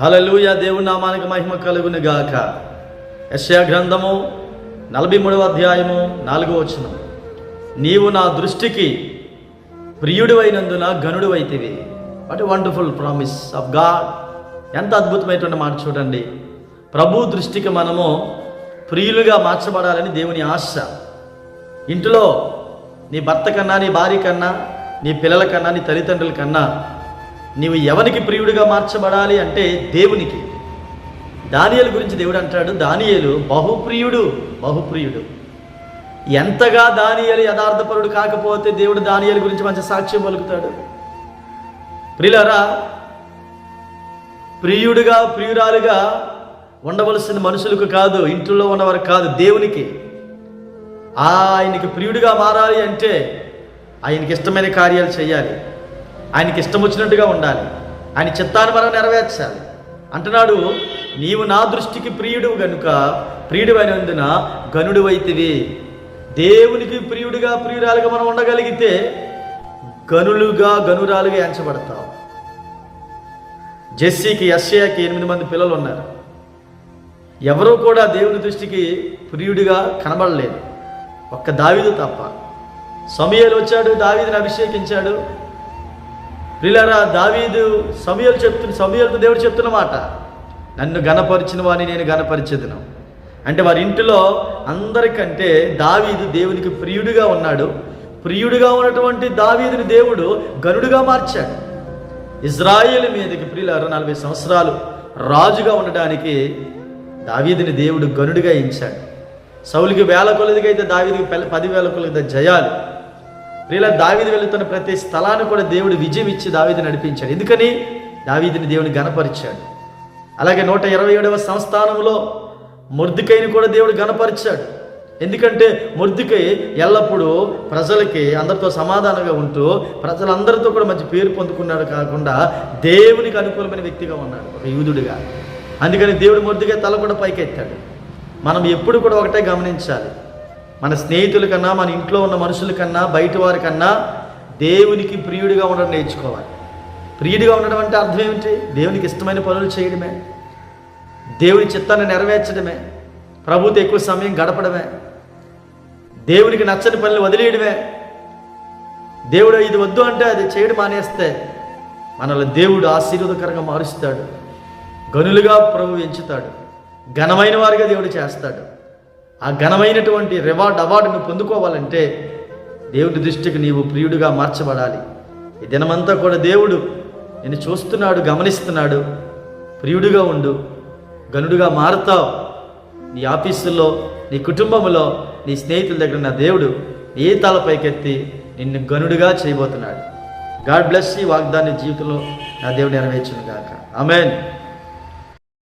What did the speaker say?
హలలుయ దేవుని నామానికి మహిమ కలుగును గాక యశయ గ్రంథము నలభై మూడవ అధ్యాయము నాలుగో వచనం. నీవు నా దృష్టికి ప్రియుడు అయినందున గనుడు అయితివి what wonderful promise of God ఎంత అద్భుతమైనటువంటి మాట చూడండి. ప్రభు దృష్టికి మనము ప్రియులుగా మార్చబడాలని దేవుని ఆశ. ఇంటిలో నీ భర్త కన్నా నీ భార్య కన్నా నీ పిల్లల కన్నా నీ తల్లిదండ్రుల కన్నా నీవు ఎవరికి ప్రియుడిగా మార్చబడాలి అంటే దేవునికి. దానియలు గురించి దేవుడు అంటాడు దానియలు బహుప్రియుడు బహుప్రియుడు. ఎంతగా దానియలు యథార్థపరుడు కాకపోతే దేవుడు దానియలు గురించి మంచి సాక్ష్యం పలుకుతాడు. ప్రియులరా ప్రియుడిగా ప్రియురాలుగా ఉండవలసిన మనుషులకు కాదు ఇంట్లో ఉన్నవారు కాదు దేవునికి. ఆయనకి ప్రియుడిగా మారాలి అంటే ఆయనకి ఇష్టమైన కార్యాలు చేయాలి. ఆయనకి ఇష్టం వచ్చినట్టుగా ఉండాలి. ఆయన చిత్తాన్ని మనం నెరవేర్చాలి. అంటున్నాడు నీవు నా దృష్టికి ప్రియుడు గనుక ప్రియుడు అయినందున గనుడు అయితివి దేవునికి ప్రియుడిగా ప్రియురాలుగా మనం ఉండగలిగితే గనులుగా గనురాలుగా ఎంచబడతావు. జెస్సీకి ఎస్ఏకి ఎనిమిది మంది పిల్లలు ఉన్నారు ఎవరూ కూడా దేవుని దృష్టికి ప్రియుడిగా కనబడలేదు. ఒక్క దావిదు తప్ప. సమయాలు వచ్చాడు దావిదిని అభిషేకించాడు. ప్రిలరా దావీదు సమయాలు చెప్తున్న సమయాలతో దేవుడు చెప్తున్న మాట నన్ను గణపరిచిన వాడిని నేను గణపరిచేదను అంటే వారి ఇంటిలో అందరికంటే దావీదు దేవునికి ప్రియుడిగా ఉన్నాడు. ప్రియుడిగా ఉన్నటువంటి దావీదుని దేవుడు గనుడుగా మార్చాడు. ఇజ్రాయేల్ మీదకి ప్రియులారు నలభై సంవత్సరాలు రాజుగా ఉండడానికి దావీదుని దేవుడు గనుడిగా ఇచ్చాడు సౌలికి వేల కొలదిగా అయితే దావీదికి పది పదివేల కొలది జయాలు. ప్రియుల దావిది వెళుతున్న ప్రతి స్థలాన్ని కూడా దేవుడు విజయం ఇచ్చి దావిది నడిపించాడు. ఎందుకని? దావీదిని దేవుని గణపరిచాడు అలాగే నూట ఇరవై ఏడవ సంస్థానంలో మొర్దికైని కూడా దేవుడు గణపరిచాడు ఎందుకంటే మొర్దికై ఎల్లప్పుడూ ప్రజలకి అందరితో సమాధానంగా ఉంటూ ప్రజలందరితో కూడా మంచి పేరు పొందుకున్నాడు కాకుండా దేవునికి అనుకూలమైన వ్యక్తిగా ఉన్నాడు ఒక యూదుడిగా. అందుకని దేవుడు మొర్దికై తల కూడా పైకెత్తాడు. మనం ఎప్పుడు కూడా ఒకటే గమనించాలి. మన స్నేహితుల కన్నా మన ఇంట్లో ఉన్న మనుషుల కన్నా బయట వారి కన్నా దేవునికి ప్రియుడిగా ఉండడం నేర్చుకోవాలి. ప్రియుడిగా ఉండడం అంటే అర్థం ఏమిటి? దేవునికి ఇష్టమైన పనులు చేయడమే. దేవుని చిత్తాన్ని నెరవేర్చడమే. ప్రభుతో ఎక్కువ సమయం గడపడమే. దేవునికి నచ్చని పనులు వదిలేయడమే. దేవుడు ఇది వద్దు అంటే అది చేయడం మానేస్తే మనల్ని దేవుడు ఆశీర్వదకరంగా మారుస్తాడు. గనులుగా ప్రభు ఎంచుతాడు. ఘనమైన వారిగా దేవుడు చేస్తాడు. ఆ ఘనమైనటువంటి రివార్డ్ అవార్డును పొందుకోవాలంటే దేవుడి దృష్టికి నీవు ప్రియుడిగా మార్చబడాలి. ఈ దినమంతా కూడా దేవుడు నేను చూస్తున్నాడు గమనిస్తున్నాడు. ప్రియుడిగా ఉండు గనుడుగా మారుతావు. నీ ఆఫీసుల్లో నీ కుటుంబంలో నీ స్నేహితుల దగ్గర నా దేవుడు ఏ తలపైకెత్తి నిన్ను గనుడుగా చేయబోతున్నాడు. గాడ్ బ్లెస్ ఈ వాగ్దాన్ని జీవితంలో నా దేవుడు నెరవేర్చును గాక. ఆమెన్.